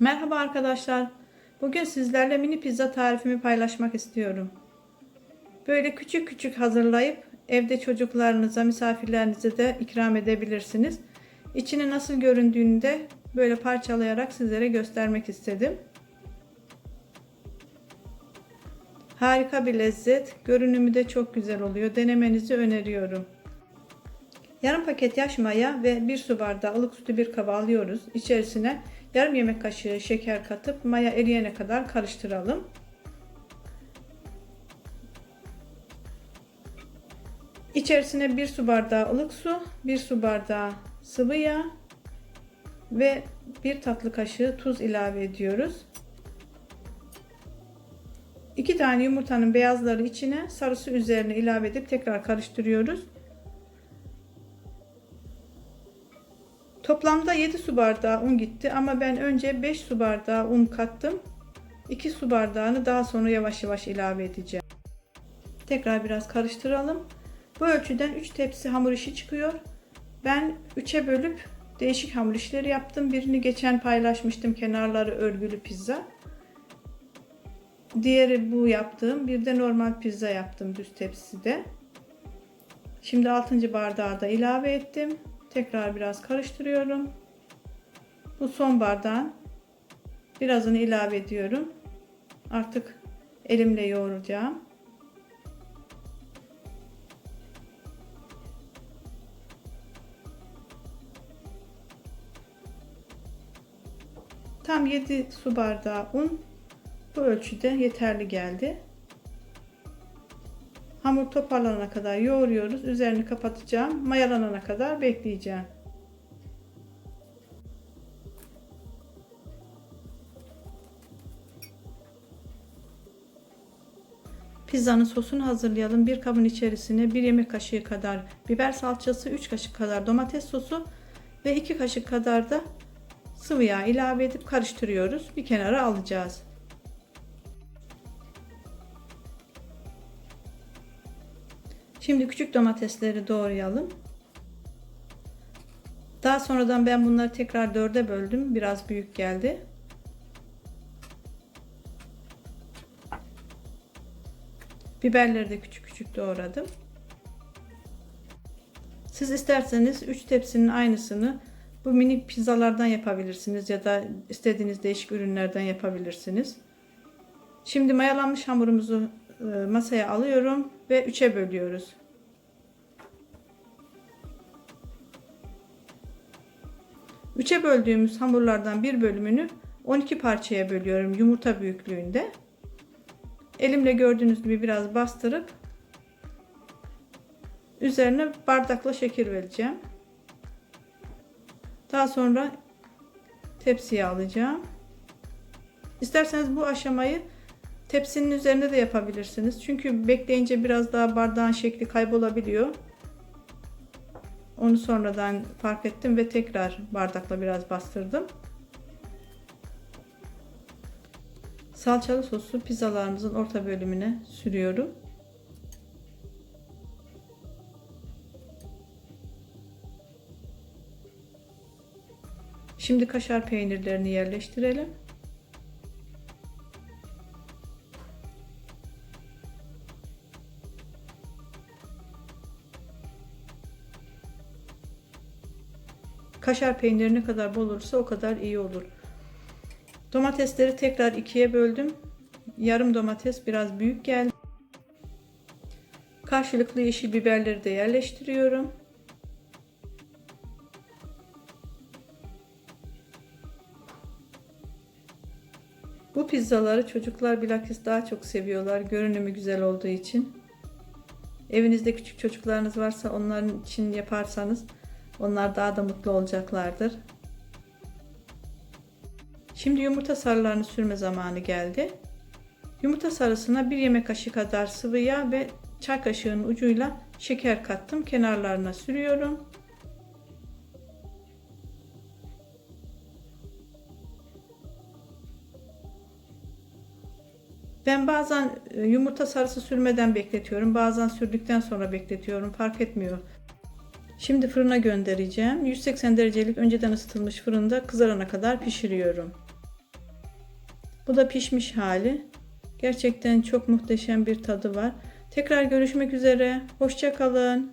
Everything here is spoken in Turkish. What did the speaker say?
Merhaba arkadaşlar. Bugün sizlerle mini pizza tarifimi paylaşmak istiyorum. Böyle küçük küçük hazırlayıp evde çocuklarınıza, misafirlerinize de ikram edebilirsiniz. İçini nasıl göründüğünü de böyle parçalayarak sizlere göstermek istedim. Harika bir lezzet. Görünümü de çok güzel oluyor. Denemenizi öneriyorum. Yarım paket yaş maya ve 1 su bardağı ılık sütü bir kaba alıyoruz. İçerisine yarım yemek kaşığı şeker katıp maya eriyene kadar karıştıralım. İçerisine 1 su bardağı ılık su, 1 su bardağı sıvı yağ ve 1 tatlı kaşığı tuz ilave ediyoruz. 2 tane yumurtanın beyazları içine, sarısı üzerine ilave edip tekrar karıştırıyoruz. Toplamda 7 su bardağı un gitti ama ben önce 5 su bardağı un kattım. 2 su bardağını daha sonra yavaş yavaş ilave edeceğim. Tekrar biraz karıştıralım. Bu ölçüden 3 tepsi hamur işi çıkıyor. Ben 3'e bölüp değişik hamur işleri yaptım. Birini geçen paylaşmıştım kenarları örgülü pizza. Diğeri bu yaptığım. Bir de normal pizza yaptım düz tepside. Şimdi 6. bardağı da ilave ettim. Tekrar biraz karıştırıyorum. Bu son bardağın birazını ilave ediyorum. Artık elimle yoğuracağım. Tam 7 su bardağı un bu ölçüde yeterli geldi. Hamur toparlanana kadar yoğuruyoruz. Üzerini kapatacağım. Mayalanana kadar bekleyeceğim. Pizzanın sosunu hazırlayalım. Bir kabın içerisine 1 yemek kaşığı kadar biber salçası, 3 kaşık kadar domates sosu ve 2 kaşık kadar da sıvı yağ ilave edip karıştırıyoruz. Bir kenara alacağız. Şimdi küçük domatesleri doğrayalım. Daha sonradan ben bunları tekrar dörde böldüm. Biraz büyük geldi. Biberleri de küçük küçük doğradım. Siz isterseniz 3 tepsinin aynısını bu mini pizzalardan yapabilirsiniz ya da istediğiniz değişik ürünlerden yapabilirsiniz. Şimdi mayalanmış hamurumuzu masaya alıyorum ve 3'e bölüyoruz. Üçe böldüğümüz hamurlardan bir bölümünü 12 parçaya bölüyorum yumurta büyüklüğünde. Elimle gördüğünüz gibi biraz bastırıp üzerine bardakla şeker vereceğim. Daha sonra tepsiye alacağım. İsterseniz bu aşamayı tepsinin üzerinde de yapabilirsiniz. Çünkü bekleyince biraz daha bardağın şekli kaybolabiliyor. Onu sonradan fark ettim ve tekrar bardakla biraz bastırdım. Salçalı sosu pizzalarımızın orta bölümüne sürüyorum. Şimdi kaşar peynirlerini yerleştirelim. Kaşar peyniri ne kadar bol olursa o kadar iyi olur. Domatesleri tekrar ikiye böldüm. Yarım domates biraz büyük geldi. Karşılıklı yeşil biberleri de yerleştiriyorum. Bu pizzaları çocuklar bilakis daha çok seviyorlar. Görünümü güzel olduğu için. Evinizde küçük çocuklarınız varsa onların için yaparsanız onlar daha da mutlu olacaklardır. Şimdi yumurta sarılarını sürme zamanı geldi. Yumurta sarısına bir yemek kaşığı kadar sıvı yağ ve çay kaşığının ucuyla şeker kattım. Kenarlarına sürüyorum. Ben bazen e, yumurta sarısı sürmeden bekletiyorum. Bazen sürdükten sonra bekletiyorum. Fark etmiyor. Şimdi fırına göndereceğim. 180 derecelik önceden ısıtılmış fırında kızarana kadar pişiriyorum. Bu da pişmiş hali. Gerçekten çok muhteşem bir tadı var. Tekrar görüşmek üzere. Hoşça kalın.